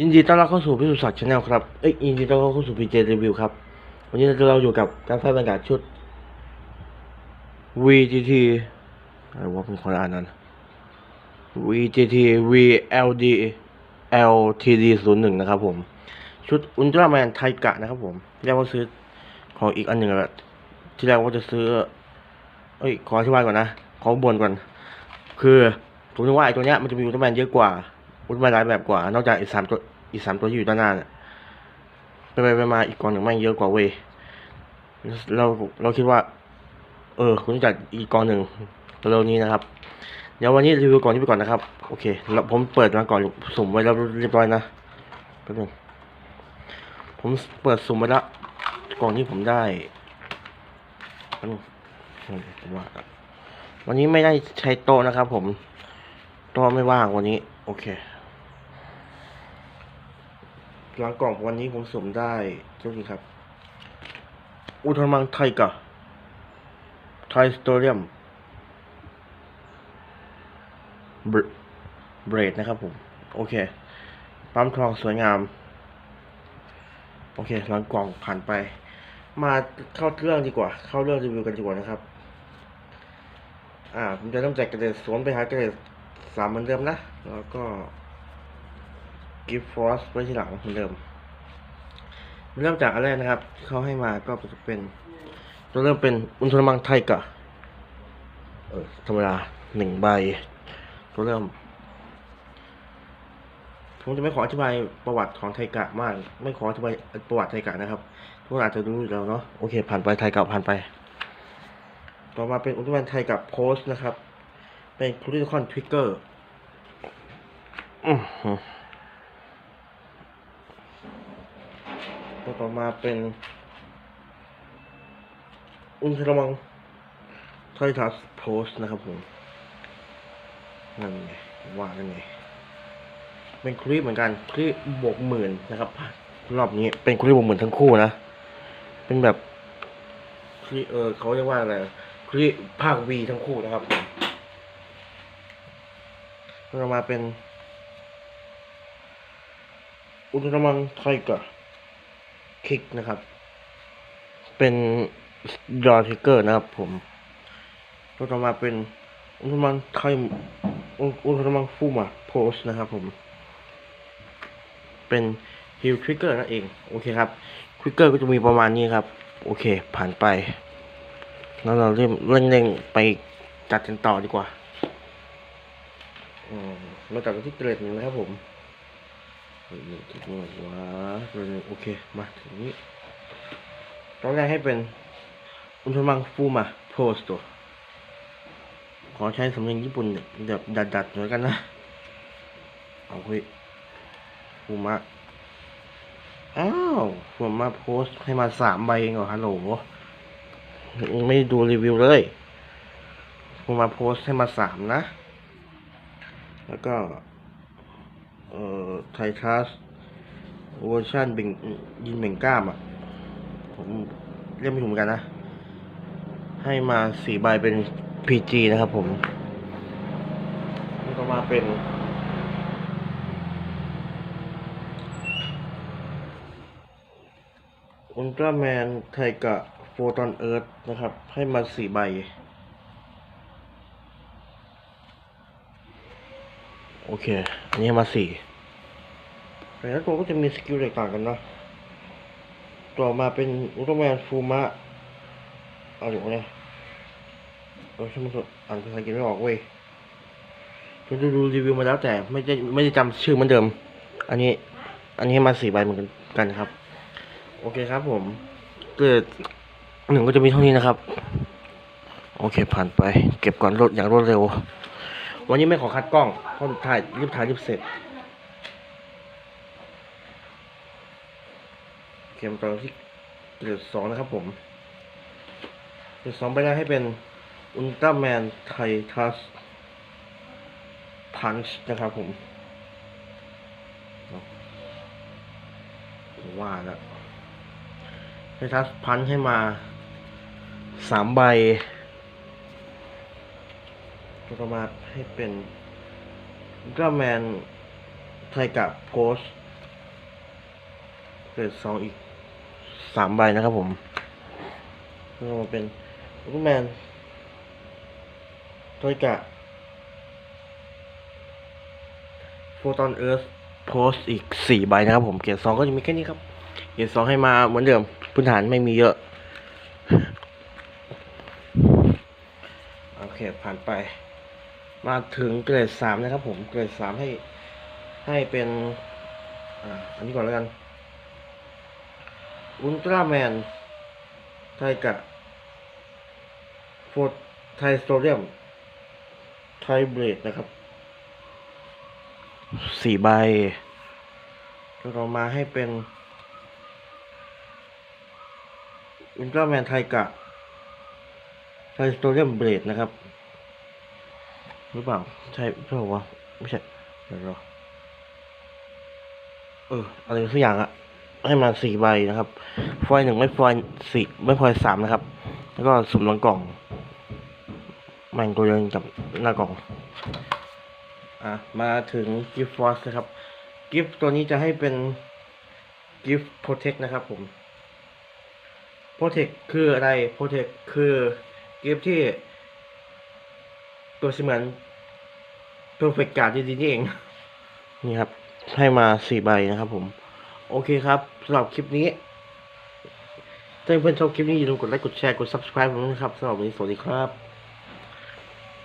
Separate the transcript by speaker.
Speaker 1: ยินดีต้อนรับเข้าสู่พิสุทธิ์ศักดิ์ชาแนลครับ เอ้ยยินดีต้อนรับเข้าสู่พีเจรีวิวครับ วันนี้เราอยู่กับการไฟบรรยากาศชุด VGT อะไรวะเป็นคนอ่านนั้น VGT VLD LTD 0 1นะครับผม ชุดอุลตร้าแมนไทกะนะครับผมที่แรกว่าซื้อของอีกอันหนึ่งอะที่แรกว่าจะซื้อ เอ้ย ขออธิบายก่อนนะ ขอบนก่อน คือผมนึกว่าไอ้ตัวเนี้ยมันจะมีอุลตร้าแมนเยอะกว่า อุลตร้าแมนหลายแบบกว่า นอกจากอีกสามตัวอีกสามตัวที่อยู่ด้านหน้าเนี่ยไปไปไปมาอีกกองหนึ่งแม่งเยอะกว่าเว้ยเราเราคิดว่า เออคุณจัดอีกกองหนึ่งเร็วนี้นะครับ เดี๋ยววันนี้รีวิวก่องนี้ไปก่อนนะครับ โอเคแล้วผมเปิดมาก่อนสุ่มไว้แล้วเรียบร้อยนะแป๊บนึงผมเปิดสุ่มไว้ล้วกล่องนี้ผมได้แป๊บนึงผมว่าวันนี้ไม่ได้ใช้โต๊ะนะครับ ผมโต๊ะไม่ว่างวันนี้ โอเค หลังกล่องวันนี้ผมสมได้เจ้านี้ครับ อุลตร้ามังไทกะไทยสโตเรียมเบรดนะครับผม โอเค ปั๊มทองสวยงาม โอเคหลังกล่องผ่านไป มาเข้าเรื่องดีกว่า เข้าเรื่องรีวิวกันดีกว่านะครับ อ่าผมจะเริ่มจากกระเด็นสวนไปหากระเด็นสามเหมือนเดิมนะ แล้วก็ กิฟฟอสไว้ที่หลังเหมือนเดิม เริ่มจากอันแรกนะครับเขาให้มาก็จะเป็นตัวเริ่มเป็นอุลตร้ามังไทกะเออธรรมดาหนึ่งใบ ตัวเริ่ม ผมจะไม่ขออธิบายประวัติของไทกะมาก ไม่ขออธิบายประวัติไทกะนะครับ ทุกคนอาจจะรู้อยู่แล้วเนาะโอเค ผ่านไปไทกะผ่านไป ต่อมาเป็นอุลตร้าแมนไทกะโพสนะครับ เป็นคริติคอนทริกเกอร์ ตัวต่อมาเป็นอุลตร้ามังไททัสโพสนะครับผมนั่นไงว่านั่นไงเป็นคลิปเหมือนกันคลิปบวกหมื่นนะครับรอบนี้เป็นคลิปบวกหมื่นทั้งคู่นะ เป็นแบบคลิปเออเขาเรียกว่าอะไรคลิปภาควีทั้งคู่นะครับเรามาเป็นอุลตร้ามังไทกะ คลิกนะครับ เป็นดอทิกเกอร์นะครับผมตัวต่อมาเป็นอุลตร้ามังไทมอุลตร้ามังฟูมาโพสนะครับผม เป็นฮิลทริกเกอร์นั่นเอง โอเคครับทริกเกอร์ก็จะมีประมาณนี้ครับ โอเค ผ่านไป แล้วเราเริ่มเร่งๆไปจัดกันต่อดีกว่า อืม มาจัดกันที่เกรดหนึ่งนะครับผม เฮ้ยนี่ที่นี่ว้าเกรดหนึ่งโอเค มาถึงนี้ต้อนแรกให้เป็นอุลตร้ามังฟูมาโพสตัวขอใช้สำเนียงญี่ปุ่นแบบดัดๆหน่อยกันนะ เอาเฮ้ยฟูมะอ้าวฟูมะโพสต์ให้มาสามใบเองเหรอฮัลโหลไม่ดูรีวิวเลยฟูมะโพสต์ให้มาสามนะ แล้วก็ เอ่อไททัสเวอร์ชันเบ่งยินเบ่งกล้ามอะ ผมเรียกไม่ถูกเหมือนกันนะ ให้มาสี่ใบเป็น PG นะครับผมแล้วก็มาเป็นอุลตร้าแมนไทกะโฟตอนเอิร์ธนะครับ ให้มาสี่ใบ โอเค อันนี้มาสี่แต่ละตัวก็จะมีสกิลแตกต่างกันนะต่อมาเป็นอุลตร้าแมนฟูมะเอาอยู่เนี่ยเออช่างมันเถอะอ่านภาษาอังกฤษไม่ออกเว้ยดูดูดูรีวิวมาแล้วแต่ไม่ได้ไม่ได้จำชื่อเหมือนเดิม อันนี้ อันนี้มาสี่ใบเหมือนกันครับ โอเคครับผมเกิดหนึ่งก็จะมีเท่านี้นะครับ โอเคผ่านไป เก็บก่อนรถอย่างรวดเร็ว วันนี้ไม่ขอคัดกล้องเพราะถ่ายรีบถ่ายรีบเสร็จเกมตอนที่เกิดสองนะครับผมเกิดสองไปแล้วให้เป็นอุลตร้าแมนไททัสพันช์นะครับผมว่าแล้วไททัสพันช์ให้มาสามใบ แล้วก็มาให้เป็นอุลตร้าแมนไทกับโพสเกรดสองอีกสามใบนะครับผมแล้วก็มาเป็นลตร้าแมนโทยกะโฟตอนเอิร์ธโพสอีกสี่ใบนะครับผม เกรดสองก็จะมีแค่นี้ครับ เกรดสองให้มาเหมือนเดิม พื้นฐานไม่มีเยอะ โอเค ผ่านไป มาถึงเกรดสามนะครับ ผมเกรดสามให้ให้เป็นอ่าอันนี้ก่อนแล้วกันอุลตร้าแมนไทกะโฟร์ไทสโตเรียม ไทเบรดนะครับสี่ใบแล้วเรามาให้เป็นอุลตร้าแมนไทกะไทสโตเรียมเบรดนะครับ หรือเปล่าใช่ใช่เปล่าวะไม่ใช่เดี๋ยวรอเอออะไรสักอย่างอะให้มาสี่ใบนะครับฟอยหนึ่งไม่ฟอยสี่ไม่ฟอยสามนะครับ แล้วก็สุ่มหลังกล่องแม่งตัวเดียวกับหน้ากล่อง อะ มาถึงกิฟต์ฟอสนะครับ กิฟต์ตัวนี้จะให้เป็นกิฟต์โปรเทคนะครับผมโปรเทคคืออะไรโปรเทคคือกิฟต์ที่ ตัวเสมือน perfect card ดีๆนี่เอง นี่ครับ ให้มาสี่ใบนะครับผม โอเคครับสำหรับคลิปนี้ ถ้าเพื่อนๆชอบคลิปนี้อย่าลืมกดไลค์กดแชร์กด subscribe ผมด้วยนะครับสำหรับวันนี้สวัสดีครับ